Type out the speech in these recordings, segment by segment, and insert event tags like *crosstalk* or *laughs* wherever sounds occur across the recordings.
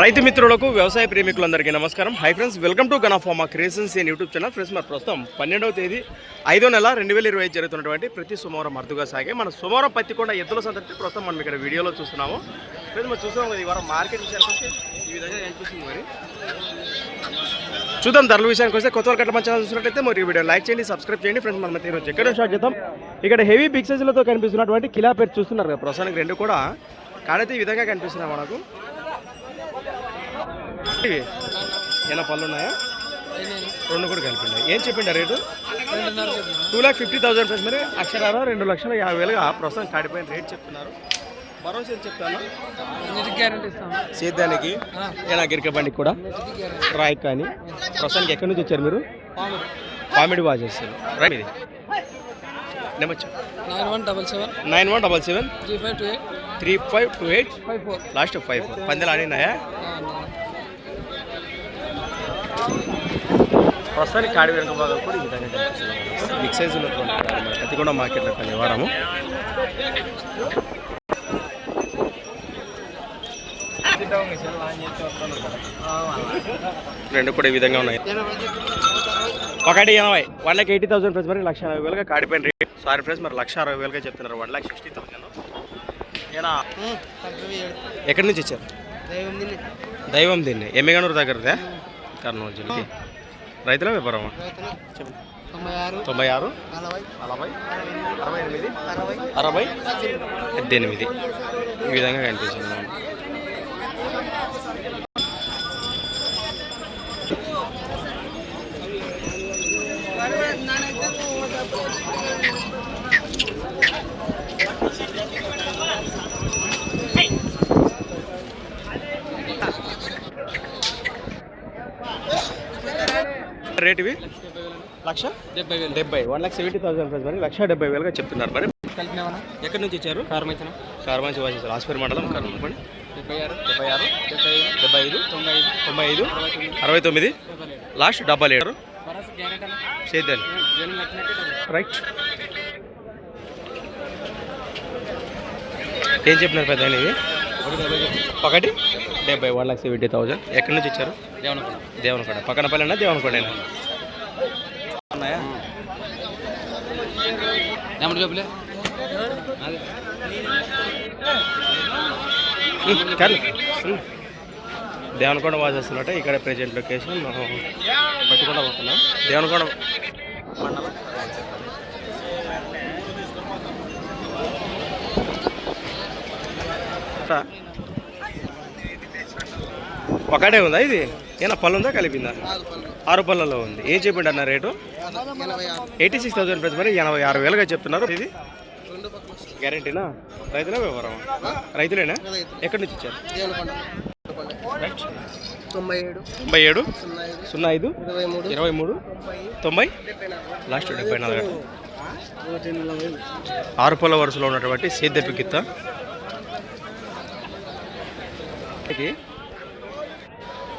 రైతు మిత్రులకు వ్యవసాయ ప్రేమికులందరికీ నమస్కారం. Hi friends welcome to గనాఫామా creations and YouTube channel friends మరి ప్రస్తుతం పన్నెండవ తేదీ ఐదో నెల రెండు వేల ఇరవై జరుగుతున్నటువంటి ప్రతి సోమవారం అరుదుగా సాగే మన సోమవారం పత్తికొండ ఎద్దుల సందర్భి ప్రస్తుతం మనం ఇక్కడ వీడియోలో చూస్తున్నాము. ఫ్రెండ్స్ మనం చూస్తున్నాం కదా ఈ వారం మార్కెట్ విషయానికి ఈ విధంగా కనిపిస్తుంది మరి? చూద్దాం ధరల విషయానికి వస్తే కొత్త కట్ట మంచి చూసినట్లయితే మరి వీడియో లైక్ చేయండి సబ్స్క్రైబ్ చేయండి. ఫ్రెండ్స్ మనం అయితే ఈరోజు ఎక్కడ స్టార్ట్ చేద్దాం. ఇక్కడ హెవీ బిగ్ సైజులతో కనిపిస్తున్నటువంటి కిలా పేరు చూస్తున్నారు కదా ప్రస్తుతానికి రెండు కూడా. కాడైతే ఈ విధంగా కనిపిస్తున్నాయి మనకు. ఏమైనా పళ్ళు ఉన్నాయా? రెండు కూడా కలిపిండి ఏం చెప్పిండ rate? Two lakh fifty thousand plus మరి అక్షరాల రెండు లక్షల యాభై వేలుగా ప్రస్తుతం కాడిపోయిన రేట్ చెప్తున్నారు. భరోసా చెప్తాను? సేద్యానికి ఏనా గిరిక బండికి కూడా? రాయ్ కానీ. ప్రస్తుతానికి ఎక్కడి నుంచి వచ్చారు మీరు? కామెడీ బాగా చేస్తారు. రైట్ ఇది. Number nine one double seven. Nine one double seven. Three five two eight. Three five two eight last five four. పందెలు ఆడినాయా? ప్రస్తుతానికి కాడి వెనుక భాగం కూడా ఈ విధంగా కనిపిస్తుంది. బిగ్ సైజ్ ఉన్నటువంటి కాడి మార్కెట్లో రెండు కూడా ఈ విధంగా ఉన్నాయి. ఒకటి ఎనభై. One lakh eighty thousand friends మరి లక్ష ఎనభై వేలుగా కాడిపోయిన రేట్ సారీ ఫ్రెండ్స్ మరి లక్ష అరవై వేలుగా చెప్తున్నారు. వన్ లాక్ సిక్స్టీ థౌసండ్ ఎక్కడి నుంచి వచ్చారు? దైవం దీన్ని. ఎమ్మిగనూరు దగ్గరదే? కర్నూలు జిల్లా రైతుల వ్యాపారమా? తొంభై ఆరు. నలభై. అరవై ఎనిమిది. అరవై అరవై. పద్దెనిమిది. ఈ విధంగా కనిపిస్తుంది. రేట్ ఇవి లక్ష? డెబ్బై వేలు. డెబ్బై one lakh seventy thousand price మరి లక్ష డెబ్బై వేలుగా చెప్తున్నారు మరి. ఎక్కడి నుంచి ఇచ్చారు కారం ఇచ్చిన కార్మాంచి వాసి మండలం కర్నూలు డెబ్బై ఆరు. డెబ్బై ఆరు. డెబ్బై ఐదు. డెబ్బై ఐదు. తొంభై ఐదు. తొంభై ఐదు. అరవై తొమ్మిది. లాస్ట్ డెబ్బై లక్షణట్టు రైట్. ఏం చెప్పినారు పెద్ద ఇవి? ఒకటి డెబ్బై వన్ లాక్ సెవెంటీ థౌసండ్. ఎక్కడి నుంచి ఇచ్చారు దేవనపల్లి దేవనకొండ. పక్కన పల్లెనా? దేవనకొండేనా? ఉన్నాయా ఏమంటే చెప్పులే దేవనకొండ వాసేస్తున్నట్టే ఇక్కడ ప్రెజెంట్ లొకేషన్ మనం పట్టుకుండా పోతున్నాం. దేవనకొండ మండలం. ఒకటే ఉందా ఇది? ఏనా పళ్ళు ఉందా కలిపిందా? ఆరు పళ్ళలో ఉంది. ఏం చెప్పిండు అన్న రేటు? ఎయిటీ సిక్స్ థౌసండ్ ప్రైస్ మరి ఎనభై ఆరు వేలుగా చెప్తున్నారు ఇది. గ్యారంటీనా? రైతులే వ్యవహారం రైతులేనా? ఎక్కడి నుంచి ఇచ్చారు తొంభై ఏడు. తొంభై ఏడు? సున్నా ఐదు? ఇరవై మూడు. తొంభై? లాస్ట్ డెబ్బై నాలుగు ఆరు పొల వరుసలో ఉన్నటువంటి సేద్య పిక్కిత్త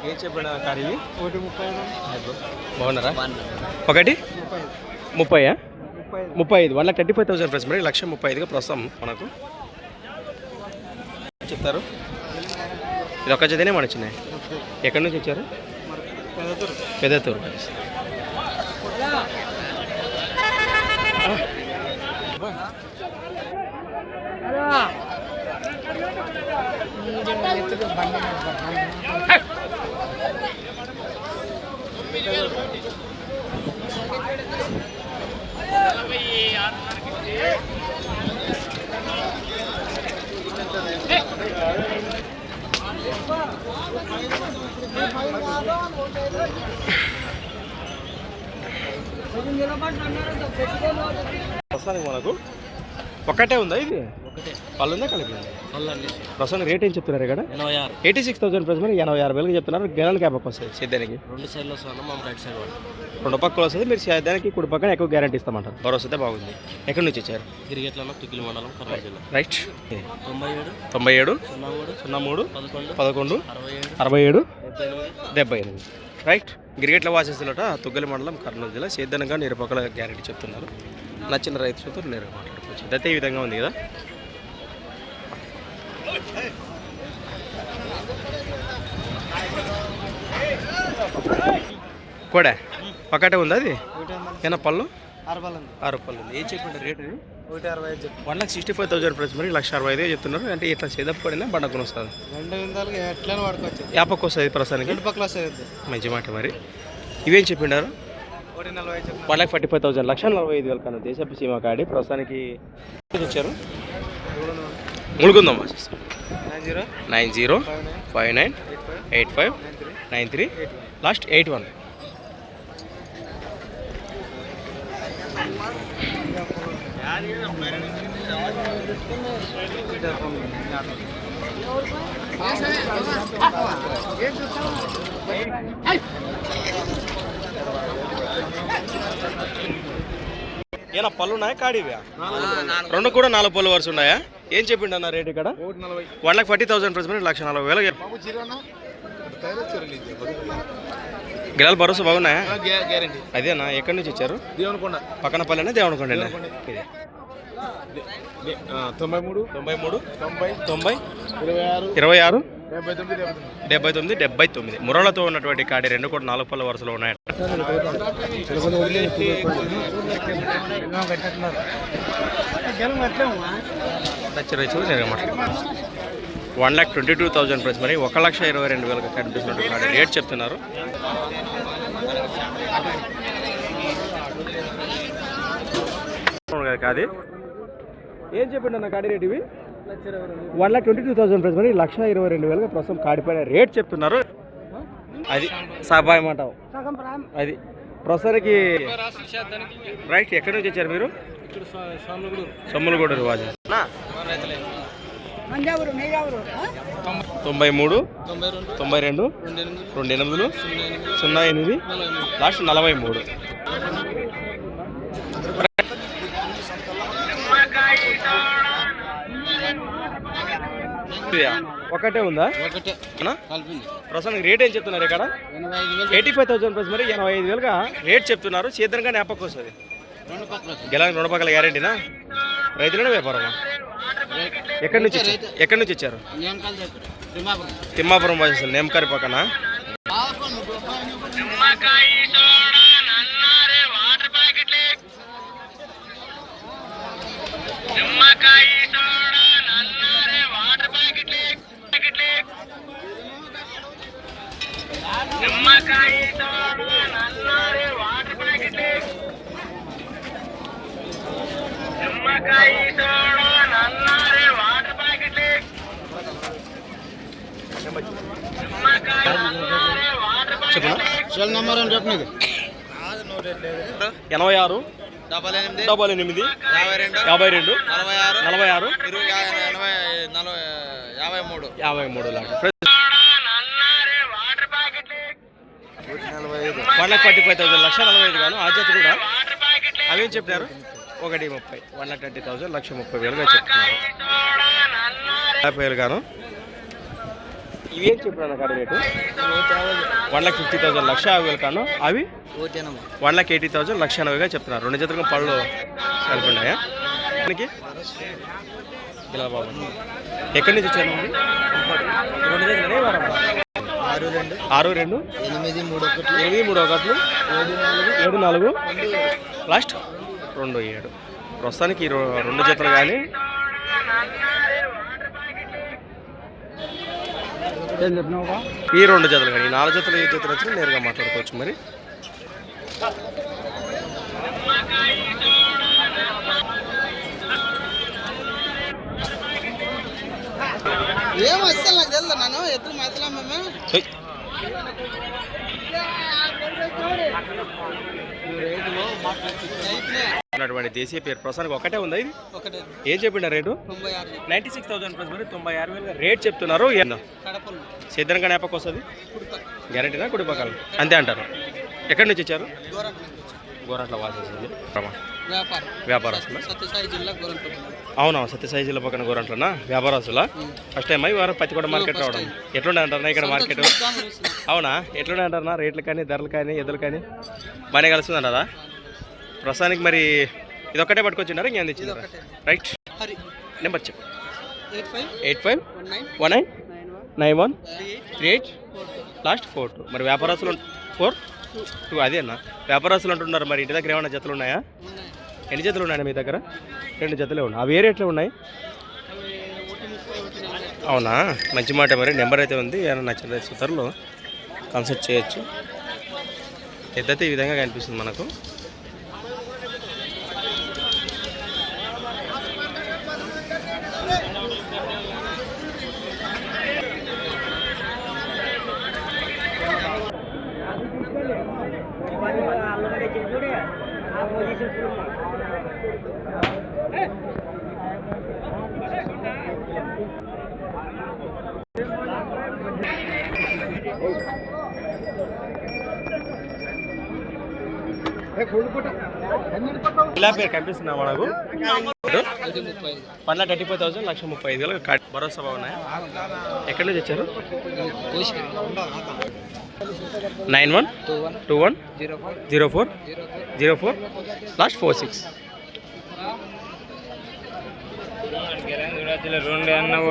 ఏం చెప్పిన కారు ఇవి ఒకటి ముప్పై బాగున్నారా? ఒకటి? ముప్పై ముప్పై ఐదు. One lakh thirty five thousand price మరి లక్ష ముప్పై ఐదుగా ప్రస్తుతం మనకు. చెప్తారు? ఇది ఒక్క జతనే మన వచ్చినాయి ఎక్కడి నుంచి వచ్చారు పెద్దతూరు ప్రస్తుతానికి మనకు. ఒక్కటే ఉందా ఇది? పళ్ళు ఉందా. కలిపి పళ్ళండి ప్రస్తుతానికి రేట్ ఏం చెప్తున్నారు ఇక్కడ? ఎనభై ఆరు. ఎయిటీ సిక్స్ థౌసండ్ ప్రైస్ మరి ఎనభై ఆరు వేలకు చెప్తున్నారు. గెలన్ క్యాప్ వస్తుంది. సేద్యానికి రెండు సైడ్లో రైట్ సైడ్ రెండు పక్కలు వస్తుంది. మీరు సేద్యానికి కుడి పక్కన ఎక్కువ గ్యారంటీ ఇస్తామంటారు. భరోసా అయితే బాగుంది. ఎక్కడి నుంచి వచ్చారు? గిరిగెట్లలో టికిలి మండలం కర్నూలు జిల్లా. రైట్ తొంభై ఏడు. తొంభై ఏడు. సున్నా మూడు సున్నా మూడు పదకొండు. పదకొండు. అరవై ఏడు. డెబ్బై ఎనిమిది. రైట్ గిరిగెట్ల వాసేస్తున్నట తుగ్గలి మండలం కర్నూలు జిల్లా. సేద్యానంగా నిరుపక్కల గ్యారెంటీ చెప్తున్నారు. నచ్చిన రైతులతో నేరుగా మాట్లాడుకోవచ్చు. ఇదైతే ఈ విధంగా ఉంది కదా? కూడా? ఒకటే ఉందా అది? ఏమన్నా పళ్ళు? ఆరు పళ్ళు ఉంది. ఏం చెప్పండి రేటు? ఒకటి అరవై ఐదు one lakh sixty five thousand price మరి లక్ష అరవై ఐదు చెప్తున్నారు. అంటే ఇట్లా చేదప్ పడినా బండకుని వస్తుంది రెండు విధాలుగా ఎట్లనే వాడుకోవచ్చు యాపకు వస్తుంది ప్రస్తుతానికి? రెండు పక్కల వస్తుంది మంచి మాట మరి. ఇవేం చెప్పిండారు one lakh forty five thousand లక్ష నలభై ఐదు వేలు కన్నా దేశపు సీమా కాడి ప్రస్తుతానికి వచ్చారు. ములుగుందమ్మా nine zero? Nine zero five nine eight five nine three last eight one. ఏనా పళ్ళు ఉన్నాయా కాడివా? రెండు కూడా నాలుగు పళ్ళు వరుస ఉన్నాయా? ఏం చెప్పిండు అన్న రేట్ ఇక్కడ? One lakh forty thousand price లక్ష నలభై వేలు గిరాలు భరోసా బాగున్నాయా? గ్యారంటీ. అదేనా ఎక్కడి నుంచి వచ్చారు? దేవనకొండ. పక్కన పల్లెనా దేవనకొండ తొంభై మూడు తొంభై మూడు తొంభై. తొంభై. ఇరవై ఆరు ఇరవై ఆరు డెబ్బై తొమ్మిది. డెబ్బై తొమ్మిది మురళతో ఉన్నటువంటి కాడి రెండు కూడా నాలుగు పళ్ళ వరుసలో ఉన్నాయట లక్ష రైతులు నేను one lakh twenty two thousand price. మరి ఒక లక్ష ఇరవై రెండు వేలకు కనిపిస్తున్నటువంటి కాడి రేట్ చెప్తున్నారు. కదా కాది? ఏం చెప్పండి అన్న కాడి రేట్ ఇవి? One lakh twenty two thousand price. మరి లక్ష ఇరవై రెండు వేలకు ప్రస్తుతం కాడిపోయిన రేట్ చెప్తున్నారు. అది సభా మాట అది ప్రస్తుతానికి రైట్ ఎక్కడి నుంచి వచ్చారు మీరు? సొమ్ములగూడూరు వాజు. తొంభై మూడు తొంభై రెండు రెండు రెండు ఎనిమిది రెండు ఎనిమిదిలు సున్నా ఎనిమిది లాస్ట్ నలభై మూడు? ఒకటే ఉందా? ప్రస్తుతానికి రేట్ ఏం చెప్తున్నారు ఇక్కడ? ఎయిటీ ఫైవ్ థౌసండ్ ప్లస్ మరి ఎనభై ఐదు వేలుగా రేట్ చెప్తున్నారు. సీతంగా నేపకు వస్తుంది. రెండు పక్కల వస్తుంది. గెలానికి రెండు పక్కల గ్యారెంటీనా? రైతులనే వ్యాపారమా? ఎక్కడి నుంచి ఎక్కడి నుంచి వచ్చారు తిమ్మాపురం తిమ్మాపురం నేమకారి పక్కన? నిమ్మకాయ చెప్పినది ఎనభై ఆరు డబల్ ఎనిమిది యాభై రెండు నలభై ఆరు యాభై మూడు. యాభై మూడు one lakh forty five thousand లక్ష నలభై ఐదు గాను ఆ జత కూడా అవేం చెప్పినారు? ఒకటి ముప్పై వన్ లాక్ థర్టీ థౌసండ్ లక్ష ముప్పై వేలుగా చెప్తున్నారు. యాభై వేలు గాను ఇవేం చెప్పినారు కాడి రేటు? వన్ లాక్ ఫిఫ్టీ థౌసండ్ లక్ష యాభై వేలు కాను. అవి? ఒకటి వన్ లాక్ ఎయిటీ థౌసండ్ లక్ష ఎనభైగా చెప్తున్నారు. రెండు జతలకు పళ్ళు కలిపి ఉన్నాయా దానికి? ఇలా బాబు. ఎక్కడి నుంచి వచ్చారు మీరు? రెండు జతలనే? ఆరు రెండు. ఆరు రెండు? ఎనిమిది మూడు ఒకటి. ఎనిమిది మూడు ఒకట్లు ఏడు నాలుగు. ఏడు నాలుగు. లాస్ట్? రెండు ఏడు. ప్రస్తుతానికి ఈ రో- రెండు జతలు కానీ ఈ రెండు జతలు కానీ నాలుగు జతలు ఏ జతలు వచ్చినా నేరుగా మాట్లాడుకోవచ్చు మరి. ఏం అసలు నాకు తెలుసు నన్ను ఎప్పుడు మెత్తలా మేము. హెయ్. ఉన్నటువంటి దేశీయ పేరు ప్రస్తుతానికి ఒకటే ఉందా ఇది? ఒకటి. ఏం చెప్పిండ రేటు? తొంభై ఆరు నైంటీ సిక్స్ థౌసండ్ ప్లస్ మరి తొంభై ఆరు వేలు. రేట్ చెప్తున్నారు. సిద్ధంగా నేపకు వస్తుంది? గ్యారెంటీనా? కుడి పక్కన అంతే అంటారు. ఎక్కడి నుంచి వచ్చారు? గోరంట్ల వాసేసింది వ్యాపారం. వ్యాపారస్తుల? అవునా? సత్యసాయి జిల్లా పక్కన గోరంట్లనా? వ్యాపారస్తుల? ఫస్ట్ టైం అయ్యి వారు పత్తికొండ మార్కెట్ రావడం. ఎట్లుండే అంటారా? ఇక్కడ మార్కెట్? అవునా? ఎట్లుండే అంటారా? రేట్లు కానీ ధరలు కానీ ఎదురు కానీ బాగానే కలుస్తుంది అంటారా ప్రస్తుతానికి మరి ఇది ఒక్కటే పట్టుకొచ్చినారా ఇంకేం తెచ్చినారా రైట్. హరి. నెంబర్ చెప్పు. Eight five eight five one nine nine one three eight last four two. మరి వ్యాపారస్తులు ఫోర్ టూ. అదే అన్న. వ్యాపారస్తులు అంటున్నారు మరి ఇంటి దగ్గర ఏమైనా జతలు ఉన్నాయా? ఎన్ని జతలు ఉన్నాయన్న మీ దగ్గర? రెండు జతలే ఉన్నాయి. అవి ఏ రేట్లో ఉన్నాయి? అవునా? మంచి మాట మరి. నెంబర్ అయితే ఉంది. ఏమైనా నచ్చిన సుతర్లో కన్సల్ట్ చేయొచ్చు. ఎద్దైతే ఈ విధంగా కనిపిస్తుంది మనకు. ఇలా పేరు కనిపిస్తున్నా మనకు? One lakh thirty five thousand లక్ష ముప్పై ఐదు వేలు భరోసా బాగున్నాయి? ఎక్కడి నుంచి వచ్చారు? Nine one two one zero four zero four last four six. రెండు అన్నవు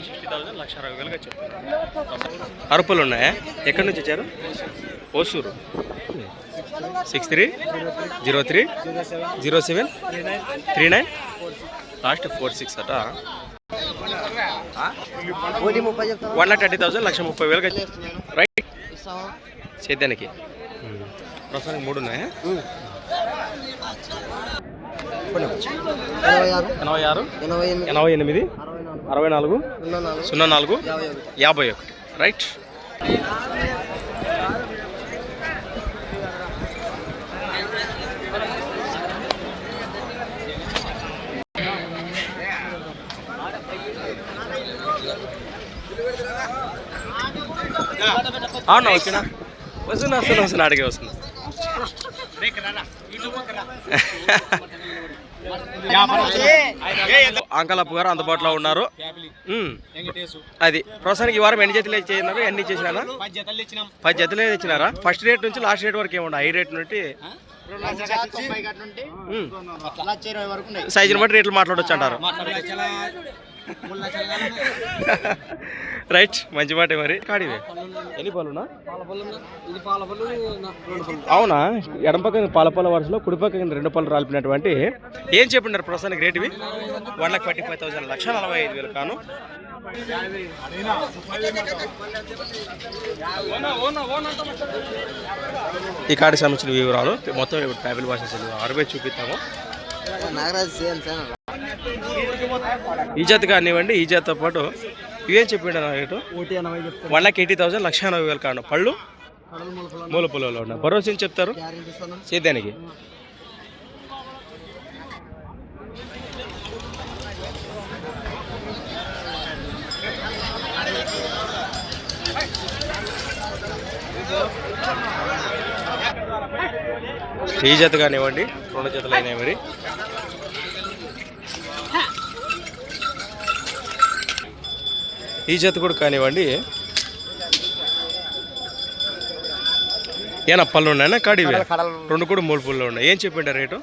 వన్ సిక్స్టీ థౌసండ్ లక్ష అరవై వేలుగా అరుపులు ఉన్నాయా? ఎక్కడి నుంచి వచ్చారు? Hosur. Six three zero three zero seven three nine last four six అట. వన్ లాక్ థర్టీ థౌసండ్ లక్ష ముప్పై వేలుగా రైట్ సేద్యానికి ప్రస్తుతానికి మూడు ఉన్నాయా? ఎనభై ఆరు. ఎనభై ఎనిమిది. అరవై నాలుగు? సున్నా నాలుగు. యాభై ఒకటి. రైట్. అవునా వచ్చినా? వస్తున్నా వస్తున్నా వస్తున్నా అడిగే వస్తున్నా. *laughs* అంకలప్పు గారు అందుబాటులో ఉన్నారు. అది ప్రస్తుతానికి ఈ వారం ఎన్ని జతలు ఇచ్చినారు ఎన్ని ఇచ్చేసినారా? పది జతలే ఇచ్చినారా? ఫస్ట్ రేట్ నుంచి లాస్ట్ రేట్ వరకు ఏముండ హై రేట్ నుండి. సైజుని బట్టి రేట్లు మాట్లాడొచ్చు అంటారు. *laughs* రైట్ మంచి మాట మరి. కాడివే. ఎన్ని పళ్ళునా అవునా? ఎడం పక్కన పాలపాల వరుసలో కుడి పక్కన రెండు పళ్ళు రాలిపినటువంటి ఏం చెప్పినారు ప్రస్తుతానికి రేటువి? One lakh forty five thousand లక్ష నలభై ఐదు వేలు కాను. ఈ కాడికి సంబంధించిన వివరాలు మొత్తం ఇప్పుడు ట్రావెల్ భాష అరవై చూపిస్తాము. Nagaraj same sir. ఈ జాతి కానివ్వండి ఈ జాతితో పాటు ఇవేం చెప్పిండు రేటు? వన్ లాక్ ఎయిటీ థౌసండ్ లక్ష ఎనభై వేలు కాను. పళ్ళు? మూల పొలంలో. ఉన్నాయి భరోసా చెప్తారు? సేద్యానికి ఈ జత కానివ్వండి రెండు జతలు అయినాయి ఈ జత కూడా కానివ్వండి. ఏనా పళ్ళు ఉన్నాయన్నా కాడివి రెండు కూడా మూడు పళ్ళు ఉన్నాయి. ఏం చెప్పింటారు రేటు?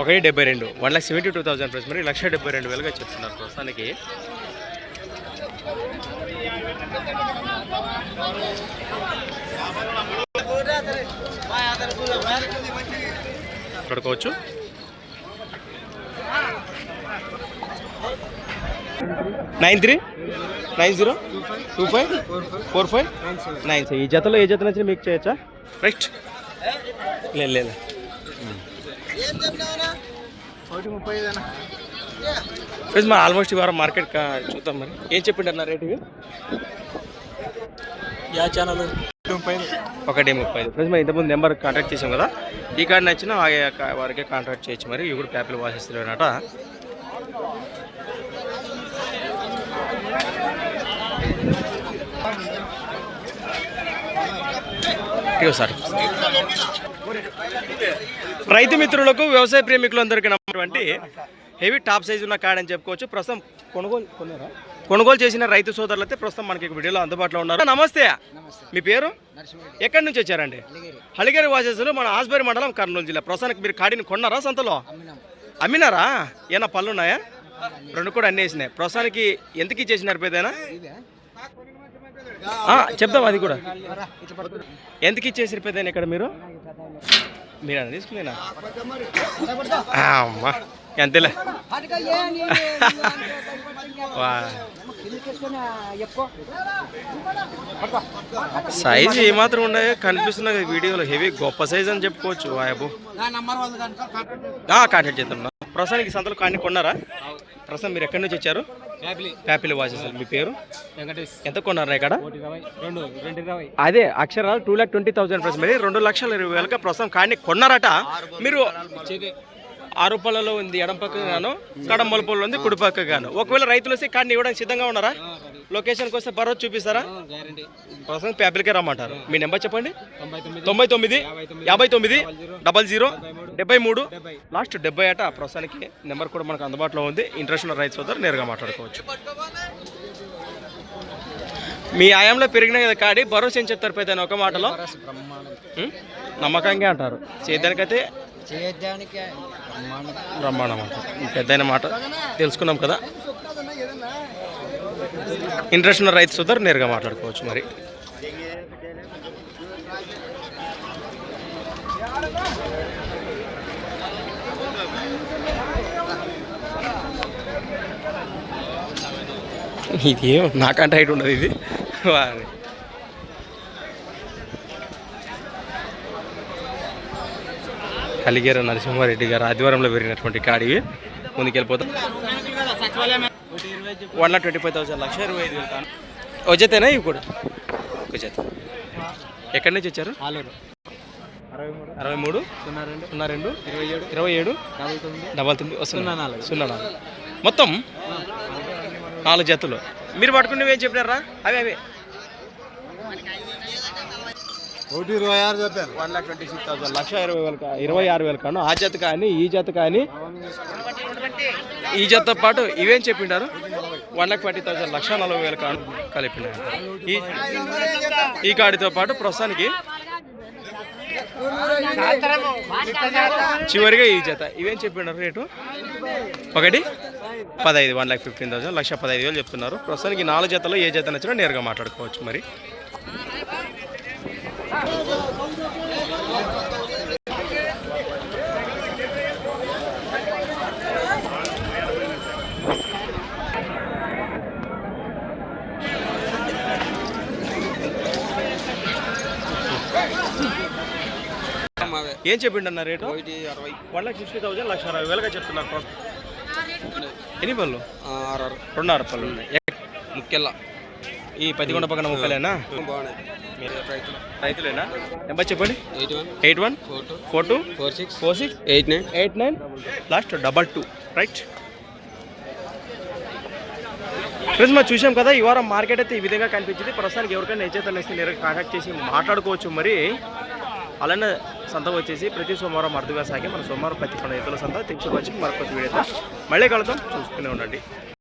ఒకటి డెబ్బై రెండు. One lakh seventy two thousand price మరి లక్ష డెబ్బై రెండు వేలుగా చెప్తున్నారు ప్రస్తుతానికి. పడుకోవచ్చు nine three? Nine zero? Two five? Four five? Nine ఈ జతలో ఏ జత నచ్చిన మీకు చేయొచ్చా? రైట్ లేదు లేదు. ఫ్రెండ్స్ మరి ఆల్మోస్ట్ ఈ వారం మార్కెట్ కా చూద్దాం మరి. ఏం చెప్పిండు అన్న రేట్ ఇవి? యా ఛానల్. ఒకటి ముప్పై ఐదు ఫ్రెండ్స్ మరి ఇంతకుముందు నెంబర్ కాంటాక్ట్ చేసాం కదా? ఈ కార్డు నచ్చిన వారికే కాంటాక్ట్ చేయొచ్చు మరి. ఇవి కూడా ప్యాపిల్ వాసిస్తున్నాయి అన్నమాట సార్. రైతు మిత్రులకు వ్యవసాయ ప్రేమికులందరికీ నమ్మటువంటి హెవీ టాప్ సైజ్ ఉన్న కాడ అని చెప్పుకోవచ్చు. ప్రస్తుతం కొనుగోలు కొన్నారా? కొనుగోలు చేసిన రైతు సోదరులు అయితే ప్రస్తుతం మనకి వీడియోలో అందుబాటులో ఉన్నారు. నమస్తే. మీ పేరు? ఎక్కడి నుంచి వచ్చారండి? హలిగేరి. వాసేసులు మన ఆస్బరి మండలం కర్నూలు జిల్లా. ప్రస్తుతానికి మీరు కాడిని కొన్నారా సంతలో? అమ్మినారా? ఏనా పళ్ళు ఉన్నాయా రెండు కూడా అన్నీ వేసినాయి. ప్రస్తుతానికి ఎందుకు ఇచ్చేసినారు పెద్దనా చెప్దాం అది కూడా. ఎందుకు ఇచ్చేసారు పెద్దనా ఇక్కడ మీరు? మీరు అని తీసుకునేనా అమ్మా ఎంతలే. సైజ్ ఏమాత్రం ఉన్నాయి కనిపిస్తున్నది వీడియోలో. హెవీ గొప్ప సైజ్ అని చెప్పుకోవచ్చు వాయబు కాంటాక్ట్ చేద్దాం. ప్రస్తుతానికి సంతలో కానీ కొన్నారా? ప్రస్తుతం మీరు ఎక్కడి నుంచి వచ్చారు? ప్యాపిల్. వాచెస్ మీ పేరు? ఎంత కొన్నారా ఇక్కడ? అదే అక్షరాలు టూ ల్యాక్ ట్వంటీ థౌసండ్ మరి రెండు లక్షల ఇరవై వేలకి ప్రస్తుతం కానీ కొన్నారట. మీరు ఆరు పళ్ళలో ఉంది ఎడం పక్క గాను కడం మొలపల్లో ఉంది కుడి పక్క గాను. ఒకవేళ రైతులు వస్తే కార్డు ఇవ్వడానికి సిద్ధంగా ఉన్నారా? లొకేషన్కి వస్తే భరోసా చూపిస్తారా? ప్రస్తుతం ప్యాపిల్కే రమ్మంటారు. మీ నెంబర్ చెప్పండి. తొంభై తొమ్మిది యాభై తొమ్మిది డబల్ జీరో డెబ్బై మూడు లాస్ట్ డెబ్బై అట ప్రస్తుతానికి నెంబర్ కూడా మనకు అందుబాటులో ఉంది. ఇంట్రెస్ట్ ఉన్న రైతు సోదరు నేరుగా మాట్లాడుకోవచ్చు. మీ ఆయంలో పెరిగిన కదా కాడి భరోసా ఏం చెప్తారు పెద్ద ఒక మాటలో? నమ్మకంగా అంటారు. చేద్దానికైతే బ్రహ్మాండం. అంటారు. పెద్ద మాట తెలుసుకున్నాం కదా. ఇంట్రెస్ట్ ఉన్న రైతు సోదరు నేరుగా మాట్లాడుకోవచ్చు మరి. ఇది నాకంటే హైట్ ఉండదు ఇది. వారి. కలిగేర నరసింహారెడ్డి గారు ఆదివారంలో పెరిగినటువంటి కాడివి ముందుకెళ్ళిపోతాం. One lakh twenty five thousand లక్ష ఇరవై ఐదు వేలు కాను. జతేనా ఇవి కూడా? ఒక ఎక్కడి నుంచి వచ్చారు? అరవై మూడు. సున్నా రెండు. ఇరవై ఏడు. ఇరవై ఏడు. డబల్ తొమ్మిది. సున్నా. నాలుగు. సున్నా నాలుగు. మొత్తం నాలుగు. జతలు. మీరు పట్టుకునేవి ఏం చెప్పినారా అవే అవే. ఒకటి ఇరవై ఆరు చెప్పారు. One lakh twenty six thousand. లక్ష ఇరవై వేలు ఇరవై ఆరు వేలు కాను. ఆ జత కానీ ఈ జత కానీ ఈ జతతో పాటు ఇవేం చెప్పిండారు? వన్ లాక్ ట్వంటీ థౌసండ్ లక్ష నలభై వేలు కాను కలిపినారు ఈ ఈ కాడితో పాటు ప్రస్తుతానికి చివరిగా ఈ జత. ఇవేం చెప్పినారు రేటు? ఒకటి పదహైదు వన్ లాక్ ఫిఫ్టీన్ థౌసండ్ లక్ష పదహైదు వేలు చెప్తున్నారు. ప్రస్తుతానికి నాలుగు జతలో ఏ జత నచ్చినా నేరుగా మాట్లాడుకోవచ్చు మరి. ఏం చెప్పిండు అన్న రేటు? ఒకటి అరవై. వన్ లాక్ సిక్స్టీ థౌసండ్ లక్ష అరవై వేలుగా చెప్తున్నారు. ఎన్ని పళ్ళు? ఆరు రెండున్నర పళ్ళు ఉన్నాయి. ముఖ్యల్లా ఈ పదికొండ పక్కన ముక్కలేనా? రైతులేనా నెంబర్ చెప్పండి. Eight one. Four two. Four six. Four six. Eight nine. Eight nine. Last double two. Right. Friends మనం చూసాం కదా ఈ వారం మార్కెట్ అయితే ఈ విధంగా కనిపించింది. ప్రస్తుతానికి ఎవరికైనా నచ్చేతలు ఇస్తే నేరుగా కాంటాక్ట్ చేసి మాట్లాడుకోవచ్చు. మరి అలానే సంత వచ్చేసి ప్రతి సోమవారం అర్థగా సాగి మన సోమవారం ప్రతి పండుగ సంత. తెచ్చుకోవచ్చు మరొక వీడియోతో మళ్ళీ కలుద్దాం. చూస్తూనే ఉండండి.